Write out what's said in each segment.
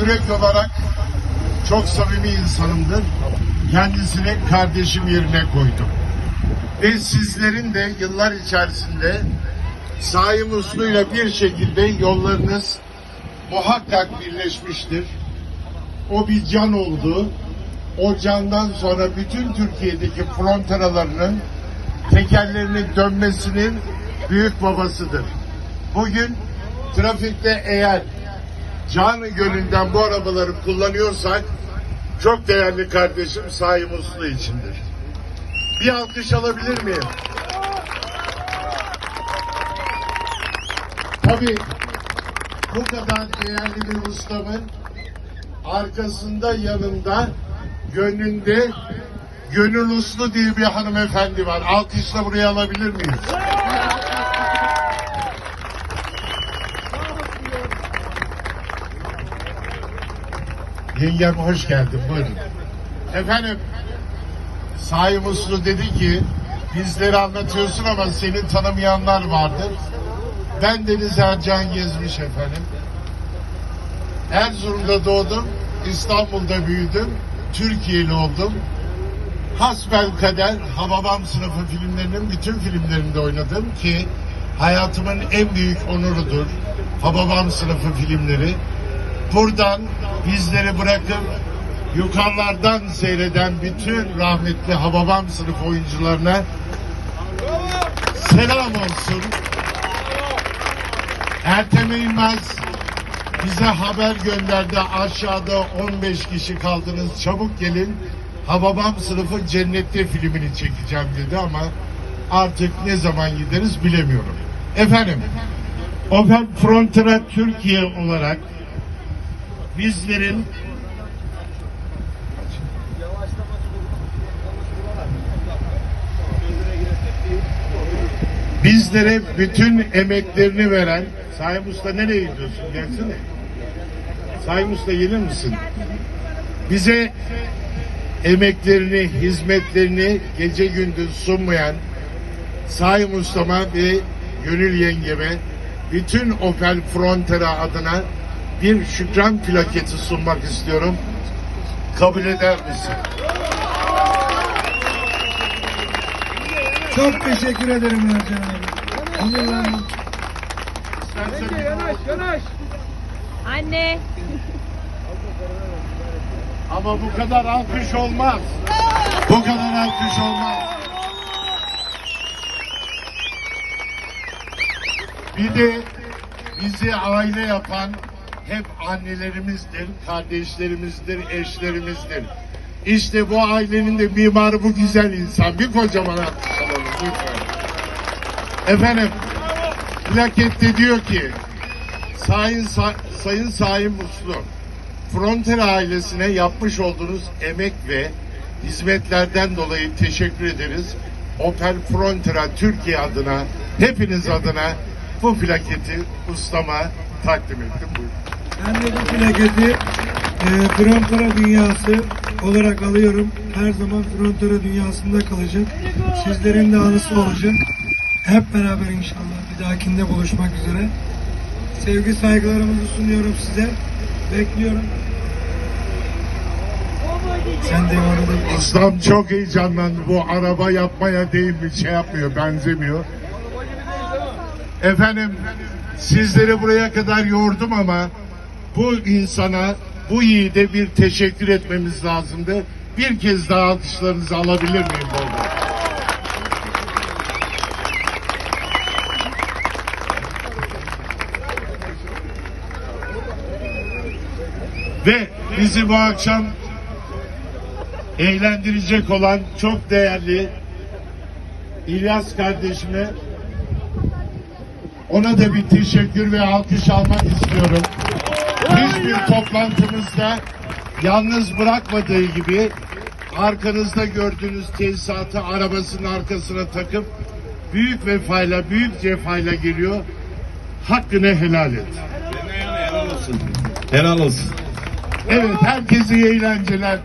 yürek olarak çok samimi insanımdır. Kendisini kardeşim yerine koydum. Ve sizlerin de yıllar içerisinde Saim Uslu'yla bir şekilde yollarınız muhakkak birleşmiştir. O bir can oldu. O candan sonra bütün Türkiye'deki fronteralarının tekerlerinin dönmesinin büyük babasıdır. Bugün trafikte eğer canı gönülden bu arabaları kullanıyorsak çok değerli kardeşim Saim Uslu içindir. Bir alkış alabilir miyim? Tabii bu kadar değerli bir ustamın arkasında yanında gönlünde Gönül Uslu diye bir hanımefendi var. Alkışla buraya alabilir miyiz? Yengem hoş geldin. Buyurun. Efendim Saim Uslu dedi ki bizleri anlatıyorsun ama seni tanımayanlar vardır. Ben Deniz Ercan Gezmiş efendim. Erzurum'da doğdum. İstanbul'da büyüdüm. Türkiye'li oldum. Hasbel kader Hababam sınıfı filmlerinin bütün filmlerinde oynadım ki hayatımın en büyük onurudur. Hababam sınıfı filmleri. Buradan bizleri bırakıp yukarılardan seyreden bütün rahmetli Hababam sınıf oyuncularına selam olsun. Ertem İlmez bize haber gönderdi. Aşağıda 15 kişi kaldınız. Çabuk gelin. Hababam sınıfı cennette filmini çekeceğim dedi ama artık ne zaman gideriz bilemiyorum. Efendim, Opel Frontera Türkiye olarak bizlerin bizlere bütün emeklerini veren Sayın Usta nereye gidiyorsun? Gelsene. Sayın Usta gelir misin? Bize emeklerini, hizmetlerini gece gündüz sunmayan Sayın Ustama ve Gönül Yengeme bütün Opel Frontera adına bir şükran plaketi sunmak istiyorum. Kabul eder misin? Çok teşekkür ederim Ercan abi. Onurlandım. İstersen- Anne. Ama bu kadar alkış olmaz. Bu kadar alkış olmaz. Bir de bizi aile yapan hep annelerimizdir, kardeşlerimizdir, eşlerimizdir. İşte bu ailenin de mimarı bu güzel insan. Bir kocaman alkış alalım lütfen. Efendim, plakette diyor ki, Sayın, Sa- Sayın Sayın Muslu, Frontier ailesine yapmış olduğunuz emek ve hizmetlerden dolayı teşekkür ederiz. Opel Frontera Türkiye adına, hepiniz adına bu plaketi ustama takdim ettim. Buyurun. Ben de bu plaketi e, Frontera dünyası olarak alıyorum. Her zaman Frontera dünyasında kalacak. Sizlerin de anısı olacak. Hep beraber inşallah bir dahakinde buluşmak üzere. Sevgi saygılarımızı sunuyorum size. Bekliyorum. Sen devam edebilirsin. Ustam çok heyecanlandı. Bu araba yapmaya değil mi şey yapmıyor, benzemiyor. Efendim, sizleri buraya kadar yordum ama bu insana, bu yiğide bir teşekkür etmemiz lazımdı. Bir kez daha alkışlarınızı alabilir miyim burada? Ve bizi bu akşam eğlendirecek olan çok değerli İlyas kardeşime ona da bir teşekkür ve alkış almak istiyorum. Hiçbir toplantımızda yalnız bırakmadığı gibi arkanızda gördüğünüz tesisatı arabasının arkasına takıp büyük vefayla, büyük cefayla geliyor. Hakkını helal et. Helal olsun. Helal olsun. Evet herkese iyi eğlenceler.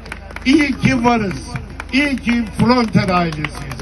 İyi ki varız. İyi ki Fronter ailesiyiz.